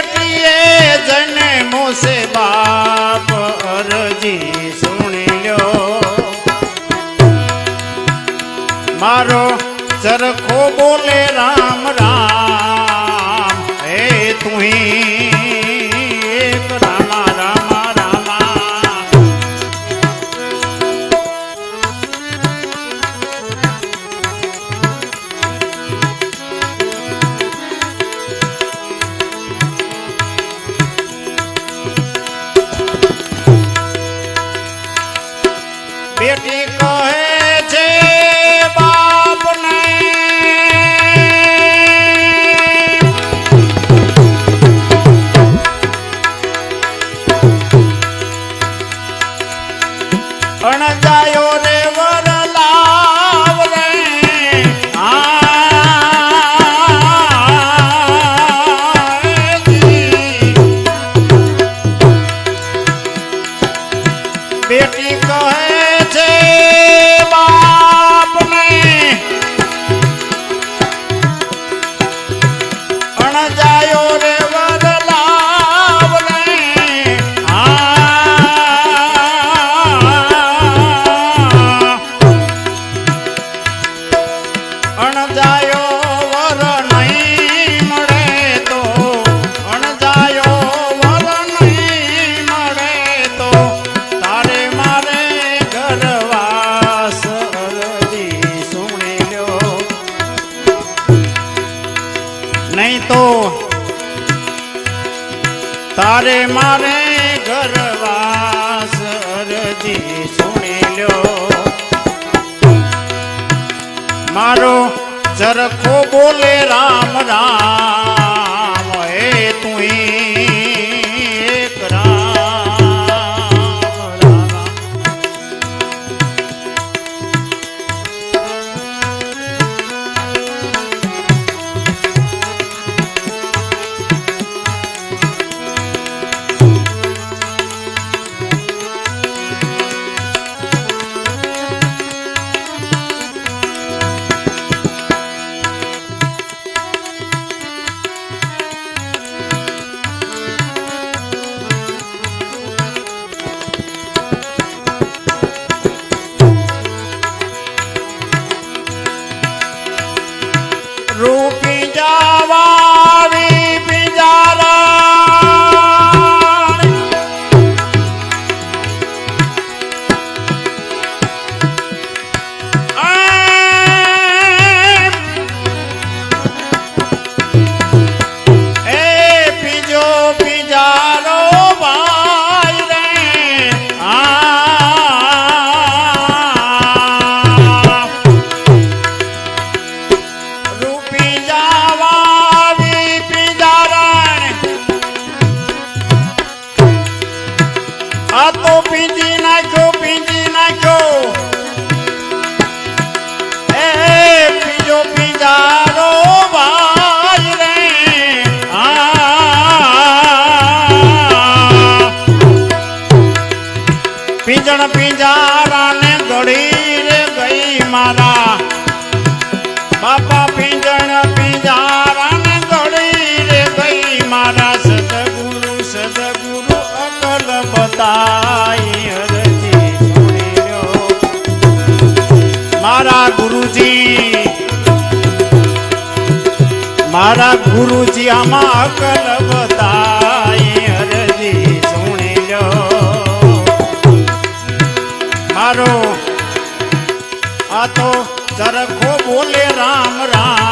અતિએ જન્મો સે બાપ અરજી સુણી લ્યો. મારો ચરખો બોલે રામ રામ હે તુહી અણજાયો રે તારે મારે ઘરવાસ અરજી સુણી લ્યો. મારો ચરખો બોલે રામ રામ. પિંજણ પિંજારાને ઘડી રે ગઈ મારા. બાપા પિંજણ પિંજારાને ઘડી રે ગઈ મારા. સદગુરુ સદગુરુ અકલ બતાઈ હરજી મારા ગુરુજી મારા ગુરુજી આમાં અકલ राम राम